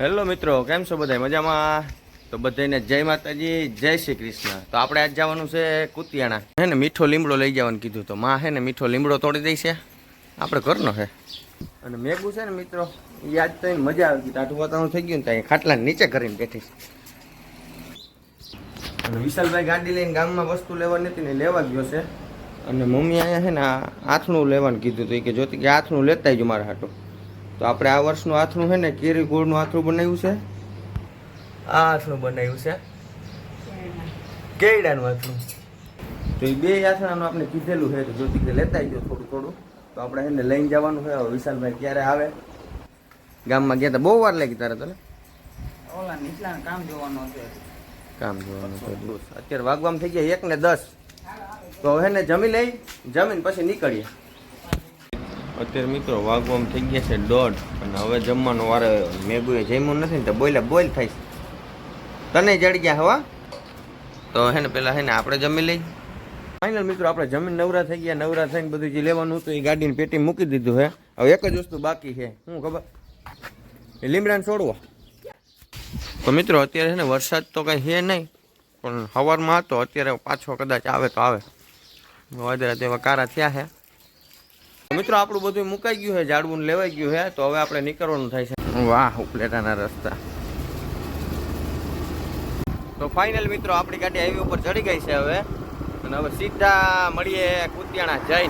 Hello મિત્રો, કેમ છો બધા મજામાં? તો બધાને જય માતાજી, જય શ્રી કૃષ્ણ. તો આપણે આજ જવાનું છે કુતિયાણા. હે ને, મીઠો લીમડો લઈ જવાનું કીધું તો. માં હે ને, મીઠો લીમડો તોડી દઈ આપણે ઘરનો છે અને મેઘું છે ને, મિત્રો યાદ તો એને મજા આવી ગઈ. ટાઢું વાતાવરણ થઈ ગયું ને ત્યાં ખાટલા નીચે કરીને બેઠી અને વિશાલભાઈ ગાડી લઈને ગામમાં વસ્તુ લેવાની હતી ને લેવા ગયો છે. અને મમ્મી અહીંયા છે ને આથણું લેવાનું કીધું હતું. કે જોતી કે આથણું લેતા જ મારા હાટું. તો આપણે આ વર્ષનું આથણું છે ને કેરી ગોળનું આથણું બનાવ્યું છે? આ આથણું બનાવ્યું છે. કેળાનું આથણું. તો એ બે આથણાનું આપણે કીધેલું છે તો જોતી કે લેતા આવજો થોડું થોડું. તો આપણે એને લઈને જવાનું છે હવે વિશાલભાઈ ક્યારે આવે? ગામમાં ગયા હતા બહુ વાર લાગી તારે તને ઓલા નીચલા કામ જોવાનું છે કામ જોવાનું છે. અત્યારે વાગવામાં થઈ ગયા એક ને દસ. તો હવે ને જમી લઈ જમીન પછી નીકળીએ. અત્યારે મિત્રો વાગવામ થઈ ગયા છે દોઢ અને હવે જમવાનો વારે મેગુએ જમ્યું નથી ને તો બોલે બોલ થઈ તને ચડી ગયા હવા તો હે ને પેલા હે ને આપણે જમી લઈ ફાઇનલ મિત્રો, આપણે જમીન નવરા થઈ ગયા, નવરા થઈને બધું જે લેવાનું હતું એ ગાડીની પેટી મૂકી દીધું છે હવે એક જ વસ્તુ બાકી છે, શું ખબર? એ લીમડાને છોડવો. તો મિત્રો, અત્યારે છે ને વરસાદ તો કંઈ છે નહીં, પણ સવારમાં હતો, અત્યારે પાછો કદાચ આવે તો આવે. વધારે તેવા કારા થયા છે. મિત્રો, આપણું બધું મુકાઈ ગયું છે, ઝાડવું લેવાઈ ગયું છે, તો હવે આપણે નીકળવાનું થાય છે. વાહ, ઉપલેટાના રસ્તા. તો ફાઇનલ મિત્રો, આપણી ગાડી હાઈવે ઉપર ચડી ગઈ છે હવે. અને હવે સીધા મળીએ કુતિયાણા જઈ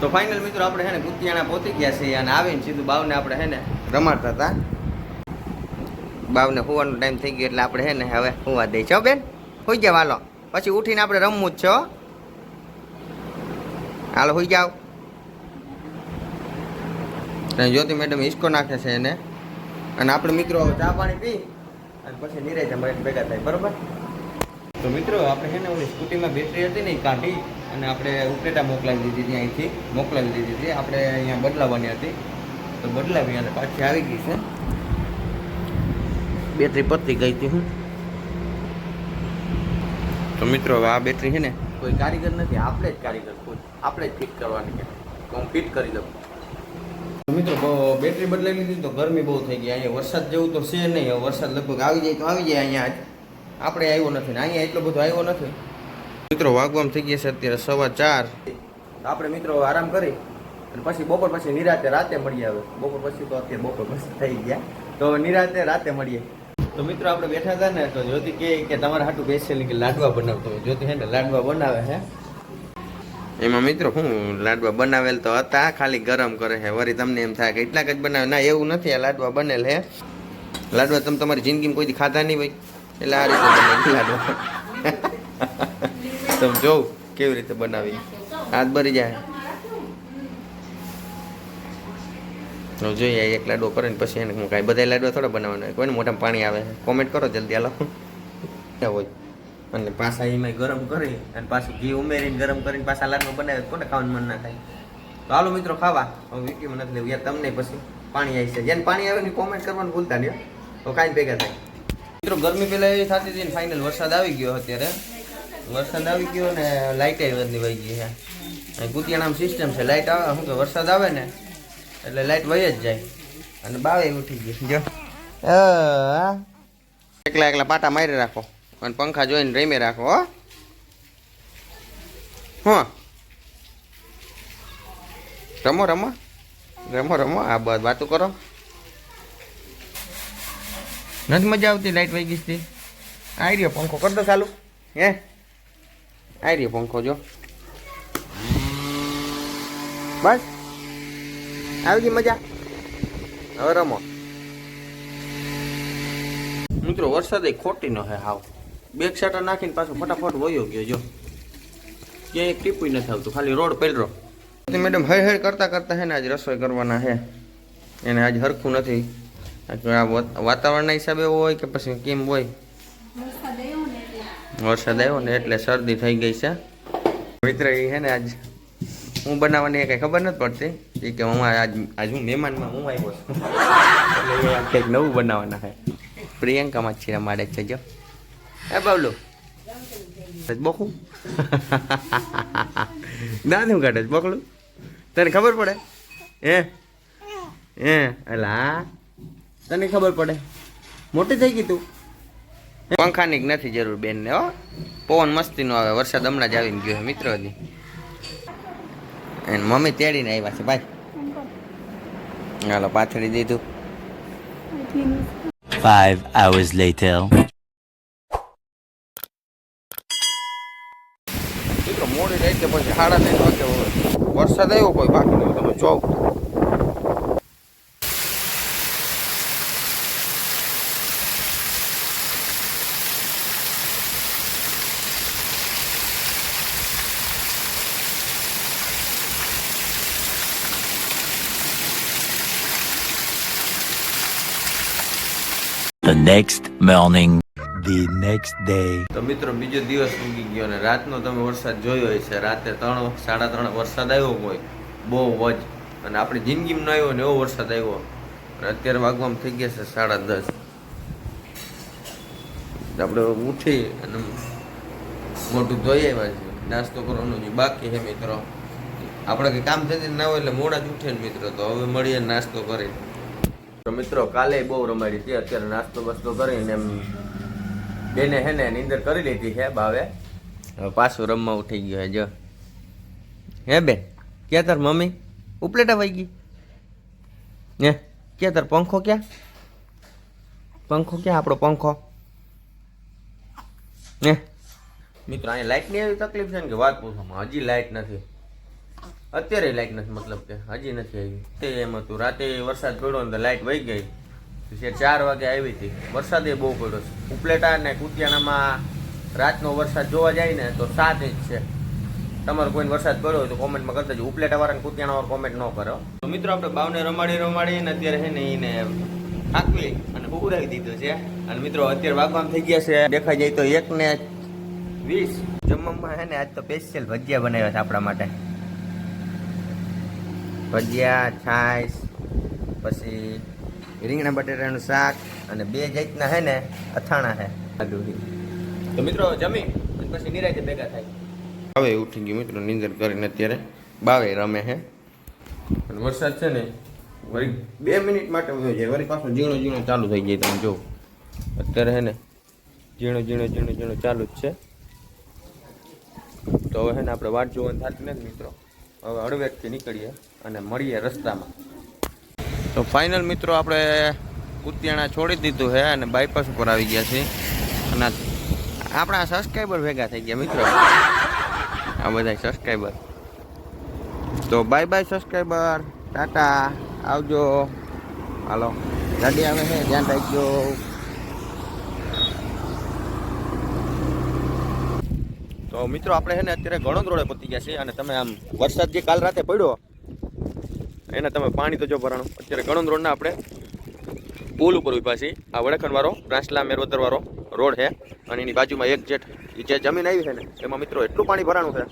તો ફાઇનલ મિત્રો, આપણે છે ને કુતિયાણા પહોંચી ગયા છીએ અને આવીને સીધું બાવને આપણે છે ને રમાડતા હતા. બાવને હોવાનો ટાઈમ થઈ ગયો એટલે આપણે છે ને હવે હોવા દઈ છો બેન? હોઈ ગયા હાલો પછી ઉઠીને આપણે રમવું જ છો હાલ, હોઈ જાવ અને જ્યોતિ મેડમ હિસકો નાખે છે એને. અને આપણે મિત્રો ચા પાણી પી, અને પછી નિરાય મળીને ભેગા થાય, બરોબર? તો મિત્રો, આપણે છે ને ઓલી સ્કૂટીમાં બેટરી હતી ને કાઢી, અને આપણે ઉપરેટા મોકલાવી દીધી હતી અહીંથી, મોકલાવી દીધી હતી. આપણે અહીંયા બદલાવવાની હતી. તો બદલાવી અને પાછી આવી ગઈ છે. બેટરી પતી ગઈ હતી, હું. તો મિત્રો હવે આ બેટરી છે ને કોઈ કારીગર નથી આપણે જ કારીગર કોઈ આપણે જ ફિટ કરવાની છે. તો હું ફિટ કરી દઉં. તો મિત્રો બેટરી બદલાવી લીધી તો ગરમી બહુ થઈ ગઈ. અહીંયા વરસાદ જેવું તો છે નહીં. હવે વરસાદ લગભગ આવી જાય તો આવી જાય અહીંયા આપણે આવ્યો નથી ને. અહીંયા એટલો બધો આવ્યો નથી. મિત્રો વાગવામાં થઈ ગયા છે અત્યારે સવા ચાર. આપણે મિત્રો આરામ કરી અને પછી બપોર પછી નિરાતે રાતે મળીએ હવે. બપોર પછી તો અત્યારે બપોર પછી થઈ ગયા. તો નિરાતે રાતે મળીએ. તો મિત્રો આપણે બેઠા હતા ને, તો જ્યોતિ કહે કે તમારે હાટું બેસેલી કે લાડવા બનાવતો. જ્યોતિ હે ને, લાડવા બનાવે હે. એમાં મિત્રો હું લાડવા બનાવેલ તો હતા, ખાલી ગરમ કરે છે વળી તમને એમ થાય કે એટલાક જ બનાવે. ના, એવું નથી, આ લાડવા બનેલ હે. લાડવા તમે તમારી જિંદગીમાં કોઈ ખાધા નહીં હોય. એટલે આ રીતે બને લાડવા. તમે જોઉં કેવી રીતે બનાવી. હાથ ભરી જાય તો જોઈએ, એક લાડવો કરે ને પછી એને હું કાંઈ બધા લાડવા થોડા બનાવવાના કોઈ કોઈને મોટામાં પાણી આવે કોમેન્ટ કરો જલ્દી, હાલો. હોય. અને પાછા એમાં ગરમ કરી અને પાછું ઘી ઉમેરીને ગરમ કરીને પાછા લાડવા બનાવે કોને ખાવાનું મન ના થાય? તો હાલો મિત્રો, ખાવા. હવે વીડિયો નથી લેવું. યાર, તમને પછી પાણી આવી છે જેને પાણી આવે ને કોમેન્ટ કરવાનું ભૂલતા નહીં તો કાંઈ ભેગા થાય. મિત્રો, ગરમી પહેલાં એવી થતી હતી ને ફાઇનલ વરસાદ આવી ગયો અત્યારે. વરસાદ આવી ગયો ને લાઇટ આવી ગઈ છે. કુતિયાણામાં સિસ્ટમ છે. લાઇટ આવે, શું કે વરસાદ આવે ને એટલે લાઇટ વહી જ જાય. અને બાવે ઉઠી ગઈ જો. એકલા એકલા પાટા મારી રાખો. અને પંખા જોઈને રમે રાખો હો. હા. રમો રમો. રમો રમો. આ બસ વાતો કરો. નથી મજા આવતી લાઈટ વહી ગઈ હતી આવી રહ્યો પંખો. કર દો ચાલુ. હે? આવી રહ્યો પંખો જો. બસ. આવી ગઈ મજા. હવે રમો. મિત્રો વરસાદ એ ખોટી નો હે હાવ. બેગ શાટર નાખીને પાછો ફટાફટ વયો ગયો જો. ક્યાંય એક ટીપુય નથી આવતું ખાલી રોડ પેલરો મેડમ હય હય કરતા કરતા હે ને આજ રસોઈ કરવાના હે. એને આજ હરખું નથી. આ વાત- વાતાવરણના હિસાબે હોય કે પછી કેમ હોય? વરસાદ આવ્યો ને એટલે. શરદી થઈ ગઈ છે. મિત્ર એ હે ને આજ હું બનાવવાની કઈ ખબર નથી પડતી. એ કે હું આજ આજ હું મહેમાનમાં હું આવ્યો છું. એટલે કંઈક નવું બનાવવાના છે. પ્રિયંકામાં છે મારે છે જો. એ બાવલો. બોખું દાંત હું કાઢે છે બોકલું. તને ખબર પડે? એ એ અલા. તને ખબર પડે? મોટી થઈ ગઈ તું. પંખાની નથી જરૂર બેન ને હો. પવન મસ્તી નો આવે વરસાદ હમણાં જ આવીને ગયો મિત્ર હજી એને મમ્મી તેડીને આવ્યા છે ભાઈ. હાલો પાથરી દીધું. Five hours later. મોડી રાતે પછી સાડા ત્રણ વાગે વરસાદ આવ્યો કોઈ બાકી નહીં તમે જોવ. The next morning. The next day. તો મિત્રો બીજો દિવસ ઉગી ગયો ને રાતનો તમે વરસાદ જોયો હશે રાતે ત્રણ સાડા ત્રણ વરસાદ આવ્યો હોય બહુ વજ અને આપણી જિંદગીમાં ન આવ્યો ને એવો વરસાદ આવ્યો. અને અત્યારે વાગવામાં થઈ ગયા છે સાડા દસ. આપણે ઉઠી અને મોટું ધોઈ આવ્યા છે નાસ્તો કરવાનો જે બાકી છે મિત્રો. આપણે કંઈ કામ થતી ના હોય એટલે મોડા જ ઉઠે ને મિત્રો. તો હવે મળીએ નાસ્તો કરી તો મિત્રો કાલે બહુ રમાડી હતી. અત્યારે નાસ્તો બસ્તો કરીને એમ બેને હે ને નીંદર કરી લીધી છે હવે પાછું રમવા ઉઠી ગયો હે, જો. હે બેન, ક્યાં તાર મમ્મી? ઉપલેટા વહી ગઈ? હે, ક્યાં તાર પંખો ક્યાં? પંખો ક્યાં? આપણો પંખો. હે. મિત્રો, અહીંયા લાઇટની એવી તકલીફ છે ને કે વાત પૂછવામાં? હજી લાઇટ નથી. અત્યારે લાઇટ નથી, મતલબ કે હજી નથી આવી. તે એમ હતું, રાતે વરસાદ પડ્યો ને તો લાઇટ વહી ગઈ. પછી ચાર વાગે આવી હતી. વરસાદ બહુ પડ્યો છે. ઉપલેટા ને કુતિયાણામાં રાતનો વરસાદ જોવા જાય ને તો સાત ઇંચ છે. તમારો કોઈને વરસાદ પડ્યો હોય તો કોમેન્ટમાં કરતા જ ઉપલેટા વાળાને કુતિયાણા વાળા કોમેન્ટ ન કરો તો મિત્રો આપણે બાવને રમાડી રમાડી ને અત્યારે છે ને એને થાકવી અને ઉડાવી દીધો છે. અને મિત્રો અત્યારે વાગવામાં થઈ ગયા છે. દેખાઈ જાય તો એક ને વીસ. જમવામાં છે ને આજ તો સ્પેશિયલ ભજીયા બનાવ્યા છે આપણા માટે. ભજીયા છાશ પછી રીંગણા બટેટાનું શાક અને બે જાતના હે ને અથાણા હે. તો મિત્રો જમી પછી નિરાયતે ભેગા થાય. હવે ઉઠી ગયું મિત્રો નીંદર કરીને અત્યારે બાવે રમે હે. અને વરસાદ છે ને વળી બે મિનિટ માટે ઊભો જાય વળી પાછો ઝીણો ઝીણો ચાલુ થઈ જાય તમે જો અત્યારે હે ને ઝીણો ઝીણો ઝીણો ઝીણો ચાલુ જ છે. તો હવે હે ને આપણે વાટ જોવાની થતી નથી મિત્રો. હવે હળવેકથી નીકળીએ અને મળીએ રસ્તામાં. તો ફાઇનલ મિત્રો આપણે કુતિયાણા છોડી દીધું છે અને બાયપાસ ઉપર આવી ગયા છે અને આપણા સબસ્ક્રાઈબર ભેગા થઈ ગયા મિત્રો. આ બધા સબસ્ક્રાઈબર તો બાય બાય સબસ્ક્રાઈબર ટાટા આવજો. હાલો. ગાડી આવે છે. ધ્યાન રાખજો. તો મિત્રો, આપણે છે ને અત્યારે ગણોદ રોડે પતી ગયા છે અને તમે આમ વરસાદ જે કાલ રાતે પડ્યો, એને તમે પાણી તો જો ભરાણું. અત્યારે ઘણો રોડના આપણે પુલ ઉપર ઊભા છીએ. આ વડખણ પ્રાંસલા મેરવદરવાળો મેરવદર રોડ છે અને એની બાજુમાં એક જેટ જે જમીન આવી છે ને, એમાં મિત્રો એટલું પાણી ભરાણું છે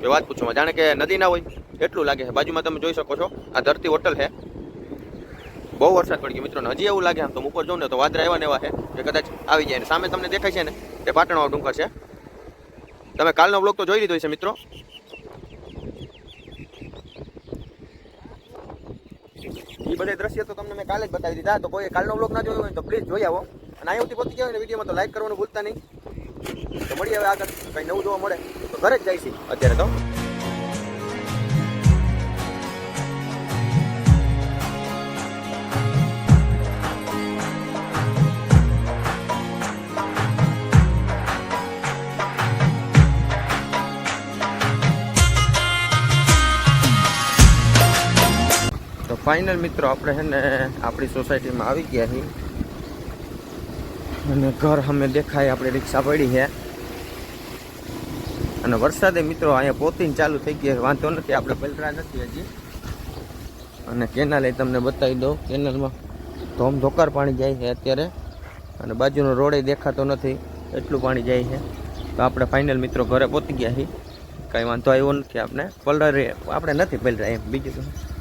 કે વાત પૂછો જાણે કે નદી ના હોય, એટલું લાગે છે. બાજુમાં તમે જોઈ શકો છો, આ ધરતી હોટલ છે. બહુ વરસાદ પડી ગયો. મિત્રો હજી એવું લાગે આમ તો ઉપર જોઉં ને તો વાદળા એવા એવા છે, કે કદાચ આવી જાય. ને સામે તમને દેખાય છે ને, તે પાટણવાળો ડુંગર છે. તમે કાલનો બ્લોગ તો જોઈ લીધો છે મિત્રો. એ બધા દ્રશ્ય તો તમને મેં કાલે જ બતાવી દીધા. તો કોઈ કાલનો બ્લોગ ના જોયો હોય તો પ્લીઝ જોઈ આવો. અને અહીંયા સુધી પહોંચી ગયા ને વિડીયોમાં તો લાઈક કરવાનું ભૂલતા નહીં. તો મળીએ હવે આગળ. કંઈ નવું જોવા મળે તો ઘરે જ જાય છે અત્યારે તો. ફાઇનલ મિત્રો, આપણે છે ને આપણી સોસાયટીમાં આવી ગયા છીએ. અને ઘર અમે દેખાય, આપણે રિક્ષા પડી છે. અને વરસાદે મિત્રો અહીંયા પોતીને ચાલુ થઈ ગયા વાંધો નથી, આપણે પલરા નથી હજી. અને કેનાલ એ તમને બતાવી દઉં, કેનાલમાં ધોમ ધોકાર પાણી જાય છે અત્યારે. અને બાજુનો રોડે દેખાતો નથી, એટલું પાણી જાય છે. તો આપણે ફાઇનલ મિત્રો ઘરે પહોંચી ગયા છીએ. કાંઈ વાંધો આવ્યો નથી આપણે. પલરે આપણે નથી પલરા એમ, બીજું તો